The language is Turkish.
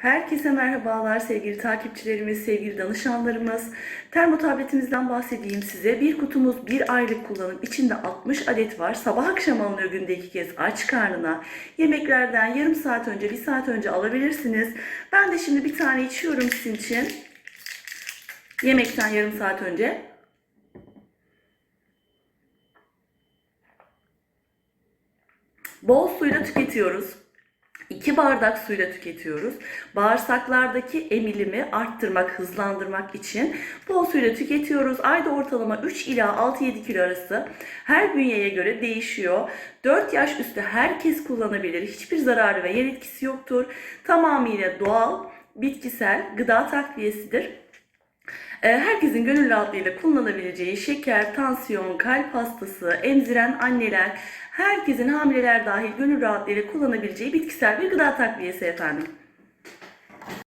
Herkese merhabalar sevgili takipçilerimiz, sevgili danışanlarımız. Termo tabletimizden bahsedeyim size. Bir kutumuz bir aylık kullanım. İçinde 60 adet var. Sabah akşam alınıyor günde iki kez aç karnına. Yemeklerden yarım saat önce, bir saat önce alabilirsiniz. Ben de şimdi bir tane içiyorum sizin için. Yemekten yarım saat önce. Bol suyla tüketiyoruz. 2 bardak suyla tüketiyoruz. Bağırsaklardaki emilimi arttırmak, hızlandırmak için bol suyla tüketiyoruz. Ayda ortalama 3 ila 6-7 kilo arası her bünyeye göre değişiyor. 4 yaş üstü herkes kullanabilir. Hiçbir zararı ve yan etkisi yoktur. Tamamıyla doğal, bitkisel gıda takviyesidir. Ee, Herkesin gönül rahatlığıyla kullanabileceği şeker, tansiyon, kalp hastası, emziren anneler, herkesin hamileler dahil gönül rahatlığıyla kullanabileceği bitkisel bir gıda takviyesi efendim.